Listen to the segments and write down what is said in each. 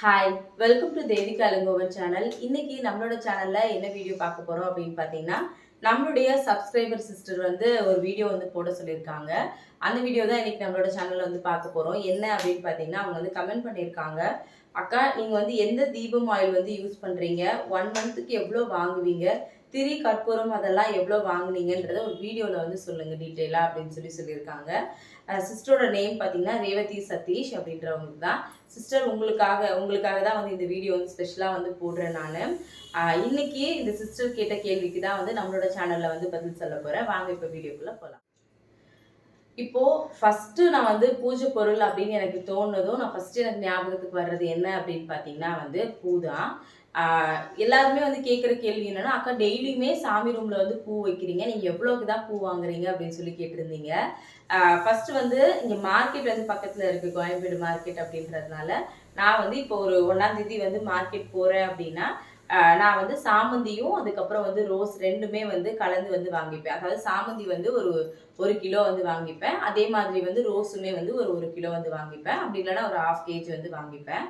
Hi welcome to Devika Alangovan channel இன்னைக்கு நம்மளோட சேனல்ல என்ன வீடியோ பார்க்க போறோம் அப்படின்னு பார்த்தீங்கன்னா நம்மளுடைய சப்ஸ்கிரைபர் சிஸ்டர் வந்து ஒரு வீடியோ வந்து போட சொல்லியிருக்காங்க. அந்த வீடியோ தான் இன்னைக்கு நம்மளோட சேனல்ல வந்து பார்க்க போறோம். என்ன அப்படின்னு பார்த்தீங்கன்னா அவங்க வந்து கமெண்ட் பண்ணியிருக்காங்க. அக்கா நீங்க வந்து எந்த தீபம் ஆயில் வந்து யூஸ் பண்றீங்க? ஒன் மந்த்துக்கு எவ்வளோ வாங்குவீங்க? திரி கற்பூரம் அதெல்லாம் எவ்வளோ வாங்கினீங்கன்றத ஒரு வீடியோவில் வந்து சொல்லுங்கள் டீட்டெயிலாக அப்படின்னு சொல்லி சொல்லியிருக்காங்க. சிஸ்டரோட நேம் பார்த்தீங்கன்னா ரேவதி சதீஷ் அப்படின்றவங்க தான். சிஸ்டர் உங்களுக்காக உங்களுக்காக தான் வந்து இந்த வீடியோ வந்து ஸ்பெஷலாக வந்து போடுறேன் நான். இன்னைக்கு இந்த சிஸ்டர் கேட்ட கேள்விக்கு தான் வந்து நம்மளோட சேனலில் வந்து பதில் சொல்ல போகிறேன் வாங்க இப்போ வீடியோக்குள்ளே போகலாம் இப்போ ஃபர்ஸ்ட் நான் வந்து பூஜை பொருள் அப்படின்னு எனக்கு தோணுனதும் நான் ஃபர்ஸ்ட் எனக்கு ஞாபகத்துக்கு வர்றது என்ன அப்படின்னு பார்த்தீங்கன்னா வந்து பூ தான் எல்லாருமே வந்து கேட்குற கேள்வி என்னன்னா அக்கா டெய்லியுமே சாமி ரூம்ல வந்து பூ வைக்கிறீங்க? நீங்க எவ்வளவுக்கு தான் பூ வாங்குறீங்க? அப்படின்னு சொல்லி கேட்டிருந்தீங்க. ஃபர்ஸ்ட் வந்து இங்க மார்க்கெட் வந்து பக்கத்துல இருக்கு கோயம்பேடு மார்க்கெட் அப்படின்றதுனால நான் வந்து இப்போ ஒரு ஒன்னாம் தேதி வந்து மார்க்கெட் போறேன் அப்படின்னா நான் வந்து சாமந்தியும் அதுக்கப்புறம் வந்து ரோஸ் ரெண்டுமே வந்து கலந்து வந்து வாங்கிப்பேன். அதாவது சாமந்தி வந்து ஒரு ஒரு கிலோ வந்து வாங்கிப்பேன். அதே மாதிரி வந்து ரோஸுமே வந்து ஒரு ஒரு கிலோ வந்து வாங்கிப்பேன். அப்படி இல்லைன்னா ஒரு ஹாஃப் கேஜி வந்து வாங்கிப்பேன்.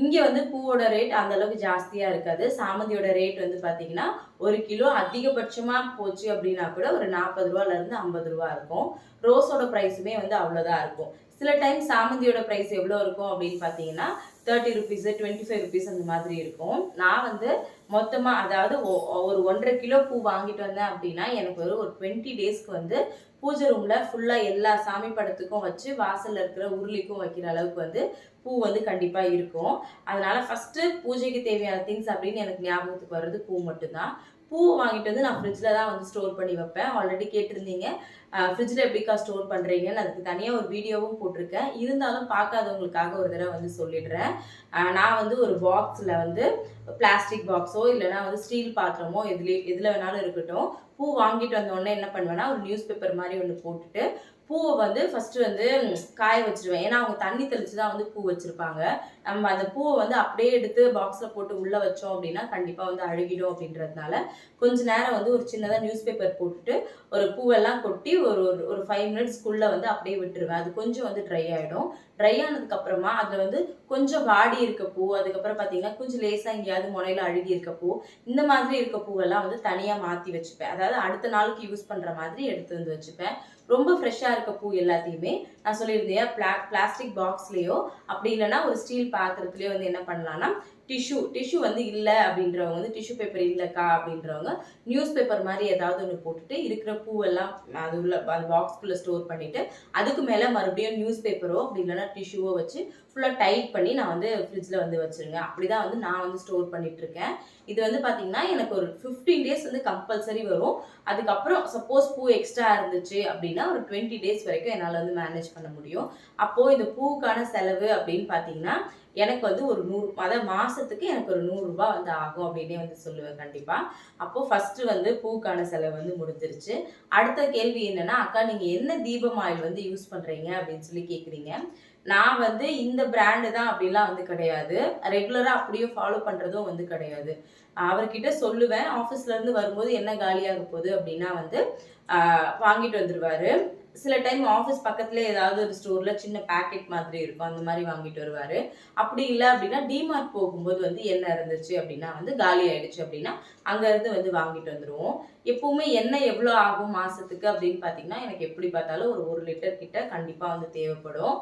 இங்கே வந்து பூவோட ரேட் அந்த அளவுக்கு ஜாஸ்தியாக இருக்காது. சாமந்தியோட ரேட் வந்து பார்த்தீங்கன்னா ஒரு கிலோ அதிகபட்சமாக போச்சு அப்படின்னா கூட ஒரு நாற்பது ரூபாலேருந்து ஐம்பது ரூபா இருக்கும். ரோஸோட ப்ரைஸுமே வந்து அவ்வளோதான் இருக்கும். சில டைம் சாமந்தியோட ப்ரைஸ் எவ்வளோ இருக்கும் அப்படின்னு பார்த்தீங்கன்னா thirty rupees twenty five rupees அந்த மாதிரி இருக்கும். நான் வந்து மொத்தமாக அதாவது ஒ- ஒரு ஒன்றரை கிலோ பூ வாங்கிட்டு வந்தேன் அப்படின்னா எனக்கு ஒரு ஒரு டுவெண்ட்டி டேஸ்க்கு வந்து பூஜை ரூமில் ஃபுல்லாக எல்லா சாமி படத்துக்கும் வச்சு வாசலில் இருக்கிற உருளிக்கும் வைக்கிற அளவுக்கு வந்து பூ வந்து கண்டிப்பாக இருக்கும். அதனால் ஃபஸ்ட்டு பூஜைக்கு தேவையான திங்ஸ் அப்படின்னு எனக்கு ஞாபகத்துக்கு வர்றது பூ மட்டும்தான். பூ வாங்கிட்டு வந்து நான் ஃப்ரிட்ஜில் தான் வந்து ஸ்டோர் பண்ணி வைப்பேன். ஆல்ரெடி கேட்டிருந்தீங்க. ஃப்ரிட்ஜில் எப்படிக்கா ஸ்டோர் பண்ணுறீங்கன்னு அதுக்கு தனியாக ஒரு வீடியோவும் போட்டிருக்கேன். இருந்தாலும் பார்க்காதவங்களுக்காக ஒரு தடவை வந்து சொல்லிடுறேன். நான் வந்து ஒரு பாக்ஸில் வந்து பிளாஸ்டிக் பாக்ஸோ இல்லைனா வந்து ஸ்டீல் பாத்திரமோ எதுலேயே எதில் வேணாலும் இருக்கட்டும். பூ வாங்கிட்டு வந்த உடனே என்ன பண்ணுவேன்னா ஒரு நியூஸ் பேப்பர் மாதிரி ஒன்று போட்டுட்டு பூவை வந்து ஃபஸ்ட்டு வந்து காய வச்சுருவேன். ஏன்னா அவங்க தண்ணி தெளித்து தான் வந்து பூ வச்சுருப்பாங்க. நம்ம அந்த பூவை வந்து அப்படியே எடுத்து பாக்ஸில் போட்டு உள்ளே வச்சோம் அப்படின்னா கண்டிப்பாக வந்து அழுகிடும் அப்படின்றதுனால கொஞ்ச நேரம் வந்து ஒரு சின்னதாக நியூஸ் பேப்பர் போட்டுட்டு ஒரு பூவெல்லாம் கொட்டி ஒரு ஒரு ஒரு ஃபைவ் மினிட்ஸ்க்குள்ளே வந்து அப்படியே விட்டுருவேன். அது கொஞ்சம் வந்து ட்ரை ஆகிடும் ட்ரை ஆனதுக்கப்புறமா அதில் வந்து கொஞ்சம் வாடி இருக்க பூ அதுக்கப்புறம் பார்த்தீங்கன்னா கொஞ்சம் லேசாக எங்கேயாவது முனையில் அழுகி இருக்க பூ இந்த மாதிரி இருக்க பூவெல்லாம் வந்து தனியாக மாற்றி வச்சுப்பேன். அதாவது அடுத்த நாளுக்கு யூஸ் பண்ணுற மாதிரி எடுத்து வந்து வச்சுப்பேன். ரொம்ப ஃப்ரெஷ்ஷாக இருக்க பூ எல்லாத்தையுமே நான் சொல்லியிருந்தேன். பிளா பிளாஸ்டிக் பாக்ஸ்லேயோ அப்படி இல்லைன்னா ஒரு ஸ்டீல் பாத்திரத்துலேயோ வந்து என்ன பண்ணலாம்னா டிஷ்யூ டிஷ்யூ வந்து இல்லை அப்படின்றவங்க வந்து டிஷ்யூ பேப்பர் இல்லைக்கா அப்படின்றவங்க நியூஸ் பேப்பர் மாதிரி ஏதாவது ஒன்று போட்டுட்டு இருக்கிற பூவெல்லாம் அது உள்ள அந்த பாக்ஸ்குள்ளே ஸ்டோர் பண்ணிவிட்டு அதுக்கு மேலே மறுபடியும் நியூஸ் பேப்பரோ அப்படி இல்லைன்னா டிஷ்யூவோ வச்சு ஃபுல்லாக டைட் பண்ணி நான் வந்து ஃப்ரிட்ஜில் வந்து வச்சுருங்க. அப்படி தான் வந்து நான் வந்து ஸ்டோர் பண்ணிகிட்ருக்கேன் இது வந்து பார்த்திங்கன்னா எனக்கு ஒரு ஃபிஃப்டீன் டேஸ் வந்து கம்பல்சரி வரும். அதுக்கப்புறம் சப்போஸ் பூ எக்ஸ்ட்ரா இருந்துச்சு அப்படின்னா ஒரு டுவெண்ட்டி டேஸ் வரைக்கும் என்னால் வந்து மேனேஜ் பண்ண முடியும். அப்போது இந்த பூவுக்கான செலவு அப்படின்னு பார்த்தீங்கன்னா எனக்கு வந்து ஒரு நூறு அதாவது மாதத்துக்கு எனக்கு ஒரு நூறுரூபா வந்து ஆகும் அப்படின்னே வந்து சொல்லுவேன் கண்டிப்பாக அப்போது ஃபஸ்ட்டு வந்து பூக்கான செலவு வந்து முடிஞ்சிருச்சு. அடுத்த கேள்வி என்னென்னா அக்கா நீங்கள் என்ன தீபம் ஆயில் வந்து யூஸ் பண்ணுறீங்க அப்படின்னு சொல்லி கேட்குறீங்க நான் வந்து இந்த பிராண்டு தான் அப்படிலாம் வந்து கிடையாது. ரெகுலராக அப்படியே ஃபாலோ பண்ணுறதும் வந்து கிடையாது. அவர்கிட்ட சொல்லுவேன். ஆஃபீஸ்லேருந்து வரும்போது என்ன காலியாக போகுது அப்படின்னா வந்து வாங்கிட்டு வந்துடுவார் சில டைம் ஆஃபீஸ் பக்கத்துல ஏதாவது ஒரு ஸ்டோர்ல சின்ன பேக்கெட் மாதிரி இருக்கும். அந்த மாதிரி வாங்கிட்டு வருவாரு. அப்படி இல்லை அப்படின்னா டிமார்ட் போகும்போது வந்து என்ன இருந்துச்சு அப்படின்னா வந்து காலி ஆயிடுச்சு அப்படின்னா அங்க இருந்து வந்து வாங்கிட்டு வந்துருவோம். எப்பவுமே எண்ணெய் எவ்வளோ ஆகும் மாசத்துக்கு அப்படின்னு பார்த்தீங்கன்னா எனக்கு எப்படி பார்த்தாலும் ஒரு ஒரு லிட்டர் கிட்ட கண்டிப்பா வந்து தேவைப்படும்.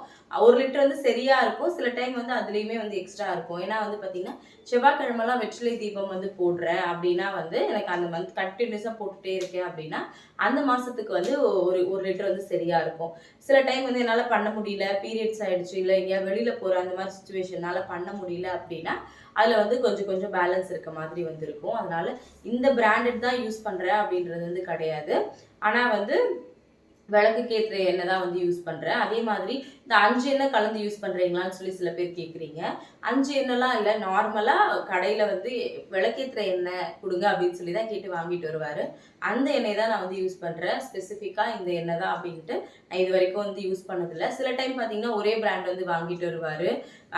ஒரு லிட்டர் வந்து சரியா இருக்கும். சில டைம் வந்து அதுலேயுமே வந்து எக்ஸ்ட்ரா இருக்கும். ஏன்னா வந்து பார்த்தீங்கன்னா செவ்வாய்க்கிழமெல்லாம் வெற்றிலை தீபம் வந்து போடுறேன் அப்படின்னா வந்து எனக்கு அந்த மந்த் கண்டினியூஸாக போட்டுகிட்டே இருக்கேன் அப்படின்னா அந்த மாதத்துக்கு வந்து ஒரு ஒரு லிட்டர் வந்து சரியாக இருக்கும். சில டைம் வந்து என்னால் பண்ண முடியல பீரியட்ஸ் ஆகிடுச்சு இல்லை எங்கேயா வெளியில் போகிற அந்த மாதிரி சுச்சுவேஷனால் பண்ண முடியல அப்படின்னா அதில் வந்து கொஞ்சம் கொஞ்சம் பேலன்ஸ் இருக்க மாதிரி வந்து இருக்கும் இந்த பிராண்டட் தான் யூஸ் பண்ணுறேன் அப்படின்றது வந்து கிடையாது. ஆனால் வந்து விளக்குக்கேற்ற எண்ணெய் தான் வந்து யூஸ் பண்ணுறேன் அதே மாதிரி இந்த அஞ்சு எண்ணெய் கலந்து யூஸ் பண்ணுறீங்களான்னு சொல்லி சில பேர் கேட்குறீங்க அஞ்சு எண்ணெய்லாம் இல்லை நார்மலாக கடையில் வந்து விளக்கேற்றுற எண்ணெய் கொடுங்க அப்படின்னு சொல்லி தான் கேட்டு வாங்கிட்டு வருவார். அந்த எண்ணெய் தான் நான் வந்து யூஸ் பண்ணுறேன் ஸ்பெசிஃபிக்காக இந்த எண்ணெய் தான் அப்படின்ட்டு நான் இது வரைக்கும் வந்து யூஸ் பண்ணதில்லை. சில டைம் பார்த்தீங்கன்னா ஒரே பிராண்ட் வந்து வாங்கிட்டு வருவார்.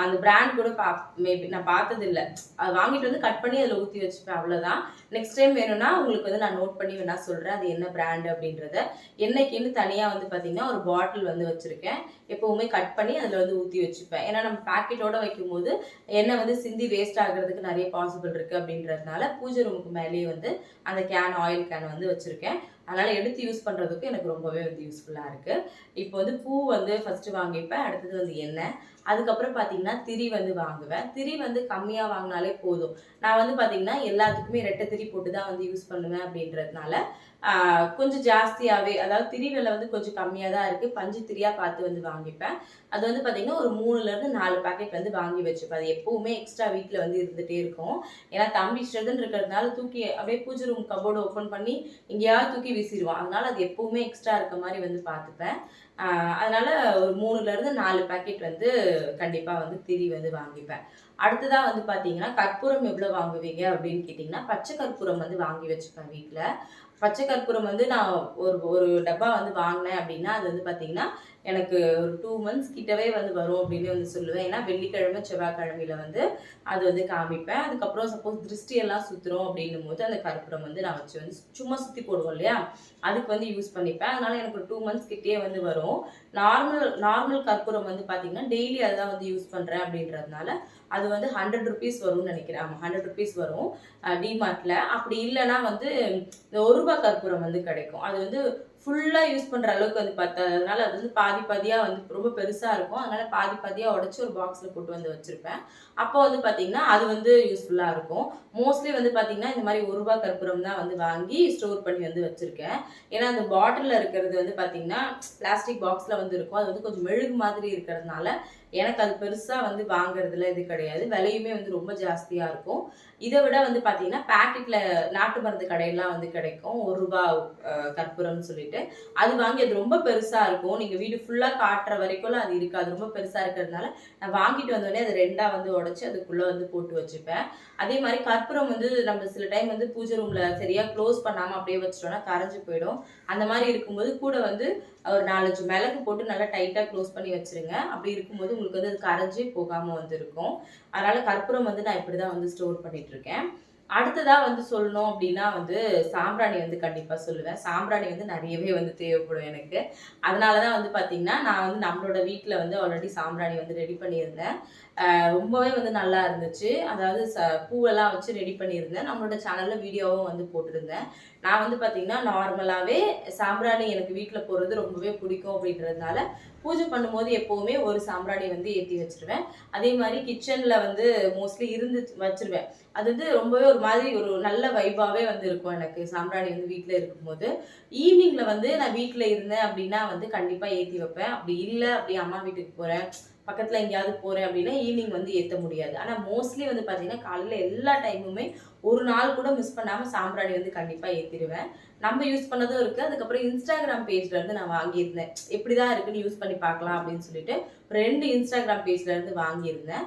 அந்த பிராண்ட் கூட பா மேபி நான் பார்த்ததில்ல. அது வாங்கிட்டு வந்து கட் பண்ணி அதில் ஊற்றி வச்சுப்பேன் அவ்வளோதான் நெக்ஸ்ட் டைம் வேணும்னா உங்களுக்கு வந்து நான் நோட் பண்ணி வேணா சொல்கிறேன் அது என்ன பிராண்ட் அப்படின்றத. என்னைக்குன்னு தனியாக வந்து பார்த்தீங்கன்னா ஒரு பாட்டில் வந்து வச்சுருக்கேன். எப்போவுமே கட் பண்ணி அதில் வந்து ஊற்றி வச்சுப்பேன். ஏன்னா நம்ம பாக்கெட்டோட வைக்கும்போது எண்ணெய் வந்து சிந்தி வேஸ்ட் ஆகிறதுக்கு நிறைய பாசிபிள் இருக்குது அப்படின்றதுனால பூஜை ரூமுக்கு மேலேயே வந்து அந்த கேன் ஆயில் கேன் வந்து வச்சுருக்கேன். அதனால் எடுத்து யூஸ் பண்ணுறதுக்கு எனக்கு ரொம்பவே வந்து யூஸ்ஃபுல்லாக இருக்குது இப்போ வந்து பூ வந்து ஃபஸ்ட்டு வாங்கிப்பேன் அடுத்தது வந்து எண்ணெய். அதுக்கப்புறம் பார்த்தீங்கன்னா திரி வந்து வாங்குவேன். திரி வந்து கம்மியாக வாங்கினாலே போதும். நான் வந்து பார்த்தீங்கன்னா எல்லாத்துக்குமே ரெட்டை திரி போட்டு தான் வந்து யூஸ் பண்ணுவேன் அப்படின்றதுனால கொஞ்சம் ஜாஸ்தியாகவே அதாவது திரி விலை வந்து கொஞ்சம் கம்மியாக தான் இருக்குது பஞ்சு திரியாக பார்த்து வந்து வாங்கிப்பேன். அது வந்து பார்த்தீங்கன்னா ஒரு மூணுலேருந்து நாலு பாக்கெட் வந்து வாங்கி வச்சுப்பேன். அது எப்போவுமே எக்ஸ்ட்ரா வீட்டில் வந்து இருந்துகிட்டே இருக்கும். ஏன்னா தம்பி ஸ்ட்ரெதன் இருக்கிறதுனால தூக்கி அப்படியே பூஜை ரூம் கபோர்டு ஓப்பன் பண்ணி எங்கேயாவது தூக்கி வீசிடுவான். அதனால அது எப்போவுமே எக்ஸ்ட்ரா இருக்க மாதிரி வந்து பார்த்துப்பேன். அதனால் ஒரு மூணுலேருந்து நாலு பாக்கெட் வந்து கண்டிப்பாக வந்து திரி வந்து வாங்கிப்பேன். அடுத்ததாக வந்து பார்த்தீங்கன்னா கற்பூரம் எவ்வளோ வாங்குவீங்க அப்படின்னு கேட்டிங்கன்னா பச்சை கற்பூரம் வந்து வாங்கி வச்சுப்பேன் வீட்டில் பச்சை கற்பூரம் வந்து நான் ஒரு ஒரு டப்பா வந்து வாங்கினேன் அப்படின்னா அது வந்து பார்த்தீங்கன்னா எனக்கு ஒரு டூ மந்த்ஸ் கிட்டவே வந்து வரும் அப்படின்னு வந்து சொல்லுவேன். ஏன்னா வெள்ளிக்கிழமை செவ்வாய்க்கிழமையில வந்து அது வந்து காமிப்பேன். அதுக்கப்புறம் சப்போஸ் திருஷ்டியெல்லாம் சுற்றுறோம் அப்படின்னும் போது அந்த கற்பூரம் வந்து நான் வச்சு வந்து சும்மா சுற்றி போடுவோம் இல்லையா? அதுக்கு வந்து யூஸ் பண்ணிப்பேன். அதனால எனக்கு ஒரு டூ மந்த்ஸ் கிட்டே வந்து வரும். நார்மல் நார்மல் கற்பூரம் வந்து பார்த்தீங்கன்னா டெய்லி அதுதான் வந்து யூஸ் பண்ணுறேன் அப்படின்றதுனால அது வந்து ஹண்ட்ரட் ருபீஸ் வரும்னு நினைக்கிறேன். ஆமாம் ஹண்ட்ரட் ருபீஸ் வரும். டிமார்ட்டில் அப்படி இல்லைன்னா வந்து இந்த ஒரு ரூபாய் கற்பூரம் வந்து கிடைக்கும். அது வந்து ஃபுல்லாக யூஸ் பண்ணுற அளவுக்கு வந்து பத்தாததுனால அது வந்து பாதி பாதியாக வந்து ரொம்ப பெருசாக இருக்கும். அதனால் பாதி பாதியாக உடச்சி ஒரு பாக்ஸில் போட்டு வந்து வச்சுருப்பேன். அப்போ வந்து பார்த்திங்கன்னா அது வந்து யூஸ்ஃபுல்லாக இருக்கும். மோஸ்ட்லி வந்து பார்த்திங்கன்னா இந்த மாதிரி ஒரு கற்பூரம் தான் வந்து வாங்கி ஸ்டோர் பண்ணி வந்து வச்சுருக்கேன். ஏன்னா அந்த பாட்டிலில் இருக்கிறது வந்து பார்த்திங்கன்னா பிளாஸ்டிக் பாக்ஸில் வந்து இருக்கும். அது வந்து கொஞ்சம் மெழுகு மாதிரி இருக்கிறதுனால எனக்கு அது பெருசாக வந்து வாங்குறதுல இது கிடையாது. விலையுமே வந்து ரொம்ப ஜாஸ்தியாக இருக்கும். இதை விட வந்து பார்த்தீங்கன்னா பேக்கெட்டில் நாட்டு மருந்து கடையெல்லாம் வந்து கிடைக்கும். ஒரு ரூபா கற்பூரம்னு சொல்லிட்டு. அது வாங்கி அது ரொம்ப பெருசாக இருக்கும். நீங்கள் வீடு ஃபுல்லாக காட்டுற வரைக்கும் அது இருக்காது. ரொம்ப பெருசாக இருக்கிறதுனால நான் வாங்கிட்டு வந்தோடனே அது ரெண்டாக வந்து உடச்சி அதுக்குள்ளே வந்து போட்டு வச்சுப்பேன். அதே மாதிரி கற்பூரம் வந்து நம்ம சில டைம் வந்து பூஜை ரூமில் சரியாக க்ளோஸ் பண்ணாமல் அப்படியே வச்சிட்டோம்னா கரைஞ்சு போயிடும். அந்த மாதிரி இருக்கும்போது கூட வந்து ஒரு நாலஞ்சு மிளகு போட்டு நல்லா டைட்டாக க்ளோஸ் பண்ணி வச்சிருங்க. அப்படி இருக்கும்போது உங்களுக்கு வந்து அது கரைஞ்சி போகாமல் வந்துருக்கும். அதனால் கற்பூரம் வந்து நான் இப்படி தான் வந்து ஸ்டோர் பண்ணிகிட்ருக்கேன் அடுத்ததாக வந்து சொல்லணும் அப்படின்னா வந்து சாம்பிராணி வந்து கண்டிப்பாக சொல்லுவேன். சாம்பிராணி வந்து நிறையவே வந்து தேவைப்படும் எனக்கு. அதனால தான் வந்து பார்த்திங்கன்னா நான் வந்து நம்மளோட வீட்டில் வந்து ஆல்ரெடி சாம்பிராணி வந்து ரெடி பண்ணியிருந்தேன். ரொம்பவே வந்து நல்லா இருந்துச்சு. அதாவது ச பூவெல்லாம் வச்சு ரெடி பண்ணியிருந்தேன். நம்மளோட சேனலில் வீடியோவும் வந்து போட்டிருந்தேன். நான் வந்து பார்த்தீங்கன்னா நார்மலாகவே சாம்பிராணி எனக்கு வீட்டில் போகிறது ரொம்பவே பிடிக்கும் அப்படின்றதுனால பூஜை பண்ணும்போது எப்போவுமே ஒரு சாம்பிராணி வந்து ஏற்றி வச்சிருவேன். அதே மாதிரி கிச்சனில் வந்து மோஸ்ட்லி இருந்து வச்சிருவேன். அது வந்து ரொம்பவே ஒரு மாதிரி ஒரு நல்ல வைபாகவே வந்து இருக்கும் எனக்கு சாம்பிராணி வந்து வீட்டில் இருக்கும்போது. ஈவினிங்கில் வந்து நான் வீட்டில் இருந்தேன் அப்படின்னா வந்து கண்டிப்பாக ஏற்றி வைப்பேன். அப்படி இல்லை அப்படி அம்மா வீட்டுக்கு போகிறேன் பக்கத்தில் எங்கேயாவது போகிறேன் அப்படின்னா ஈவினிங் வந்து ஏற்ற முடியாது. ஆனால் மோஸ்ட்லி வந்து பார்த்தீங்கன்னா காலையில் எல்லா டைமுமே ஒரு நாள் கூட மிஸ் பண்ணாமல் சாம்பிராணி வந்து கண்டிப்பாக ஏற்றிடுவேன் நம்ம யூஸ் பண்ணதும் இருக்குது அதுக்கப்புறம் இன்ஸ்டாகிராம் பேஜ்லேருந்து நான் வாங்கியிருந்தேன். எப்படி தான் இருக்குன்னு யூஸ் பண்ணி பார்க்கலாம் அப்படின்னு சொல்லிட்டு ஒரு ரெண்டு இன்ஸ்டாகிராம் பேஜ்லேருந்து வாங்கியிருந்தேன்.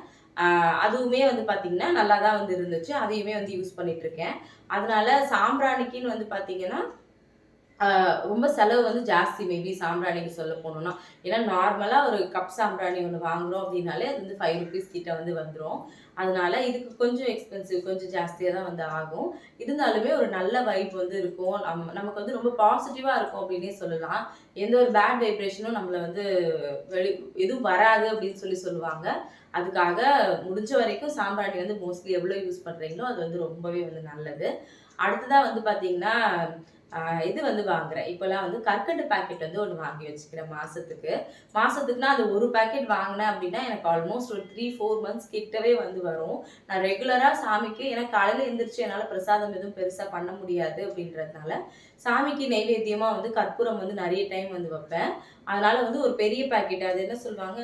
அதுவுமே வந்து பார்த்தீங்கன்னா நல்லா தான் வந்து இருந்துச்சு. அதையுமே வந்து யூஸ் பண்ணிட்டு இருக்கேன். அதனால சாம்பிராணிக்குன்னு வந்து பார்த்தீங்கன்னா ரொம்ப செலவு வந்து ஜாஸ்தி மேபி சாம்பிராணிக்கு சொல்ல போனோம்னா. ஏன்னா நார்மலாக ஒரு கப் சாம்பிராணி ஒன்று வாங்குறோம் அப்படின்னாலே அது வந்து ஃபைவ் ருபீஸ் கிட்ட வந்து வந்துடும் அதனால இதுக்கு கொஞ்சம் எக்ஸ்பென்சிவ் கொஞ்சம் ஜாஸ்தியாக தான் வந்து ஆகும். இருந்தாலுமே ஒரு நல்ல வைப் வந்து இருக்கும். நம்ம நமக்கு வந்து ரொம்ப பாசிட்டிவாக இருக்கும் அப்படின்னே சொல்லலாம். எந்த ஒரு பேட் வைப்ரேஷனும் நம்மளை வந்து வெளி எதுவும் வராது அப்படின்னு சொல்லி சொல்லுவாங்க. அதுக்காக முடிஞ்ச வரைக்கும் சாம்பிராணி வந்து மோஸ்ட்லி எவ்வளோ யூஸ் பண்ணுறீங்களோ அது வந்து ரொம்பவே வந்து நல்லது. அடுத்ததாக வந்து பார்த்தீங்கன்னா இது வந்து வாங்குறேன். இப்போல்லாம் வந்து கற்கண்டு பாக்கெட் வந்து ஒன்று வாங்கி வச்சுக்கிறேன் மாதத்துக்கு மாசத்துக்குனா அது ஒரு பாக்கெட் வாங்கினேன் அப்படின்னா எனக்கு ஆல்மோஸ்ட் ஒரு த்ரீ ஃபோர் மந்த்ஸ் கிட்டவே வந்து வரும். நான் ரெகுலராக சாமிக்கு ஏன்னா காலையில் எழுந்திரிச்சு என்னால் பிரசாதம் எதுவும் பெருசாக பண்ண முடியாது அப்படின்றதுனால சாமிக்கு நைவேத்தியமாக வந்து கற்பூரம் வந்து நிறைய டைம் வந்து வைப்பேன். அதனால் வந்து ஒரு பெரிய பாக்கெட் அது என்ன சொல்லுவாங்க?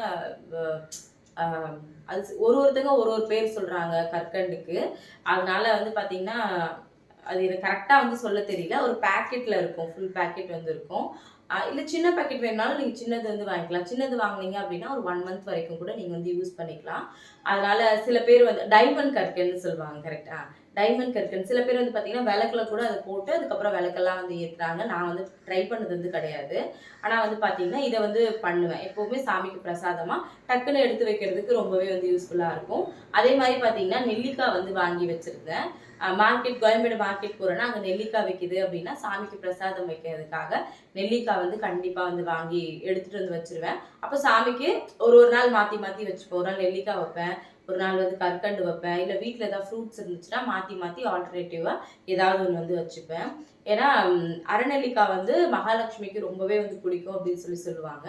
அது ஒரு ஒருத்தங்க ஒரு ஒரு பேர் சொல்கிறாங்க கற்கண்டுக்கு. அதனால வந்து பார்த்திங்கன்னா அது எனக்கு கரெக்டாக வந்து சொல்ல தெரியல. ஒரு பேக்கெட்டில் இருக்கும். ஃபுல் பேக்கெட் வந்து இருக்கும். இல்லை சின்ன பேக்கெட் வேணுனாலும் நீங்கள் சின்னது வந்து வாங்கிக்கலாம். சின்னது வாங்குனீங்க அப்படின்னா ஒரு ஒன் மந்த் வரைக்கும் கூட நீங்கள் வந்து யூஸ் பண்ணிக்கலாம். அதனால் சில பேர் வந்து டைமண்ட் கற்கன்னு சொல்லுவாங்க கரெக்டாக டைமண்ட் கற்கன் சில பேர் வந்து பார்த்தீங்கன்னா விளக்கில் கூட அதை போட்டு அதுக்கப்புறம் விளக்கெல்லாம் வந்து ஏற்றுறாங்க நான் வந்து ட்ரை பண்ணது வந்து கிடையாது. ஆனால் வந்து பார்த்தீங்கன்னா இதை வந்து பண்ணுவேன். எப்போவுமே சாமிக்கு பிரசாதமாக டக்குன்னு எடுத்து வைக்கிறதுக்கு ரொம்பவே வந்து யூஸ்ஃபுல்லாக இருக்கும். அதே மாதிரி பார்த்தீங்கன்னா நெல்லிக்காய் வந்து வாங்கி வச்சுருந்தேன். மார்க்கெட் கோயம்பேடு மார்க்கெட் போகிறோன்னா அங்கே நெல்லிக்காய் வைக்குது அப்படின்னா சாமிக்கு பிரசாதம் வைக்கிறதுக்காக நெல்லிக்காய் வந்து கண்டிப்பாக வந்து வாங்கி எடுத்துகிட்டு வந்து வச்சிருவேன். அப்போ சாமிக்கு ஒரு ஒரு நாள் மாற்றி மாற்றி வச்சுப்போம் ஒரு நாள் நெல்லிக்காய் வைப்பேன். ஒரு நாள் வந்து கற்கண்டு வைப்பேன். இல்லை வீட்டில் ஏதாவது ஃப்ரூட்ஸ் இருந்துச்சுன்னா மாற்றி மாற்றி ஆல்டர்னேட்டிவாக ஏதாவது ஒன்று வந்து வச்சுப்பேன். ஏன்னா ம், அரைநெல்லிக்காய் வந்து மகாலட்சுமிக்கு ரொம்பவே வந்து பிடிக்கும் அப்படின்னு சொல்லி சொல்லுவாங்க.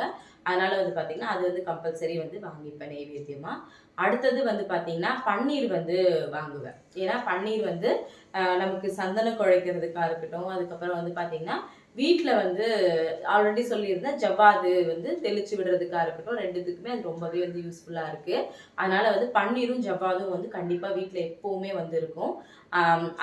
அதனால் வந்து பார்த்தீங்கன்னா அது வந்து கம்பல்சரி வந்து வாங்கிப்பேன் நெய்வேத்தியமாக அடுத்தது வந்து பார்த்தீங்கன்னா பன்னீர் வந்து வாங்குவேன். ஏன்னா பன்னீர் வந்து நமக்கு சந்தனம் குழைக்கிறதுக்காக இருக்கட்டும் அதுக்கப்புறம் வந்து பார்த்தீங்கன்னா வீட்டில் வந்து ஆல்ரெடி சொல்லியிருந்தேன் ஜவ்வாது வந்து தெளிச்சு விடுறதுக்காக இருக்கட்டும் ரெண்டுத்துக்குமே அது ரொம்பவே வந்து யூஸ்ஃபுல்லாக இருக்குது அதனால் வந்து பன்னீரும் ஜவ்வாதும் வந்து கண்டிப்பாக வீட்டில் எப்போவுமே வந்து இருக்கும்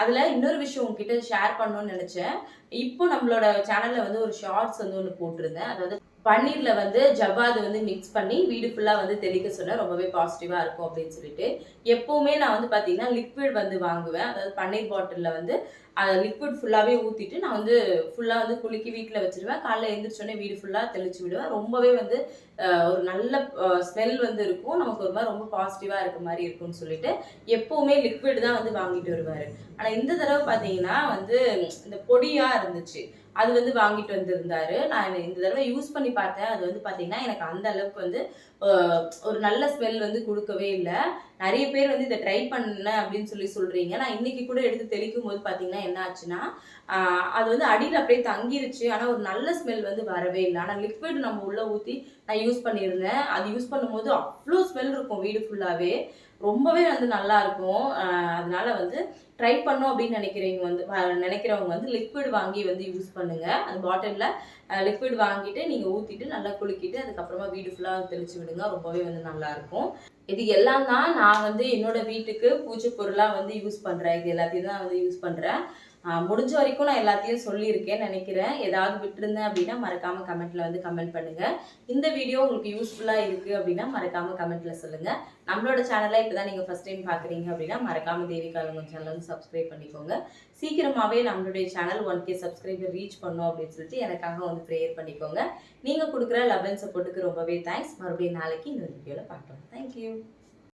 அதில் இன்னொரு விஷயம் உங்ககிட்ட ஷேர் பண்ணணும்னு நினச்சேன். இப்போ நம்மளோட சேனலில் வந்து ஒரு ஷார்ட்ஸ் வந்து ஒன்று போட்டிருந்தேன். அதாவது பன்னீரில் வந்து ஜவ்வாது வந்து மிக்ஸ் பண்ணி வீடு ஃபுல்லாக வந்து தெளிக்க சொன்னால் ரொம்பவே பாசிட்டிவாக இருக்கும் அப்படின்னு சொல்லிட்டு. எப்போவுமே நான் வந்து பார்த்தீங்கன்னா லிக்விட் வந்து வாங்குவேன். அதாவது பன்னீர் பாட்டிலில் வந்து அதை லிக்விட் ஃபுல்லாகவே ஊற்றிட்டு நான் வந்து ஃபுல்லாக வந்து குலுக்கி வீட்டில் வச்சிருவேன். காலைல எழுந்திரிச்சோடனே வீடு ஃபுல்லாக தெளிச்சு விடுவேன். ரொம்பவே வந்து ஒரு நல்ல ஸ்மெல் வந்து இருக்கும். நமக்கு ஒரு மாதிரி ரொம்ப பாசிட்டிவாக இருக்க மாதிரி இருக்கும்னு சொல்லிட்டு எப்போவுமே லிக்விட் தான் வந்து வாங்கிட்டு வருவார். ஆனால் இந்த தடவை பார்த்தீங்கன்னா வந்து இந்த பொடியாக இருந்துச்சு. அது வந்து வாங்கிட்டு வந்திருந்தாரு. நான் இந்த தடவை யூஸ் பண்ணி பார்த்தேன். அது வந்து பார்த்தீங்கன்னா எனக்கு அந்த அளவுக்கு வந்து ஒரு நல்ல ஸ்மெல் வந்து கொடுக்கவே இல்லை. நிறைய பேர் வந்து இதை ட்ரை பண்ணேன் அப்படின்னு சொல்லி சொல்கிறீங்க நான் இன்னைக்கு கூட எடுத்து தெளிக்கும் போது பார்த்தீங்கன்னா என்ன ஆச்சுன்னா அது வந்து அடியில் அப்படியே தங்கிருச்சு. ஆனால் ஒரு நல்ல ஸ்மெல் வந்து வரவே இல்லை. ஆனால் லிக்விட் நம்ம உள்ளே ஊற்றி நான் யூஸ் பண்ணியிருந்தேன். அது யூஸ் பண்ணும்போது அவ்வளோ ஸ்மெல் இருக்கும் வீடு ஃபுல்லாகவே ரொம்பவே வந்து நல்லா இருக்கும். அதனால வந்து ட்ரை பண்ணோம் அப்படின்னு நினைக்கிறவங்க வந்து நினைக்கிறவங்க வந்து லிக்விட் வாங்கி வந்து யூஸ் பண்ணுங்க. அந்த பாட்டிலில் லிக்விட் வாங்கிட்டு நீங்கள் ஊற்றிட்டு நல்லா குலுக்கிட்டு அதுக்கப்புறமா வீடு ஃபுல்லாக தெளிச்சு விடுங்க. ரொம்பவே வந்து நல்லா இருக்கும். இது எல்லாம் தான் நான் வந்து என்னோட வீட்டுக்கு பூஜை பொருளாக வந்து யூஸ் பண்ணுறேன் இது எல்லாத்தையும் தான் வந்து யூஸ் பண்ணுறேன் முடிஞ்ச வரைக்கும் நான் எல்லாத்தையும் சொல்லியிருக்கேன் நினைக்கிறேன். ஏதாவது விட்டுருந்தேன் அப்படின்னா மறக்காமல் கமெண்ட்டில் வந்து கமெண்ட் பண்ணுங்கள் இந்த வீடியோ உங்களுக்கு யூஸ்ஃபுல்லாக இருக்குது அப்படின்னா மறக்காமல் கமெண்ட்டில் சொல்லுங்கள் நம்மளோட சேனலை இப்போ தான் நீங்கள் ஃபஸ்ட் டைம் பார்க்குறீங்க அப்படின்னா மறக்காமல் தேவி காலங்கன் சேனல் வந்து சப்ஸ்கிரைப் பண்ணிக்கோங்க. சீக்கிரமாகவே நம்மளுடைய channel one K subscriber reach பண்ணோம் அப்படின்னு சொல்லிட்டு எனக்காக வந்து ப்ரேயர் பண்ணிக்கோங்க. நீங்கள் கொடுக்குற லவ் அண்ட் சப்போர்ட்டுக்கு ரொம்பவே தேங்க்ஸ் மறுபடியும் நாளைக்கு இந்த வீடியோவில் பார்க்கலாம். தேங்க்யூ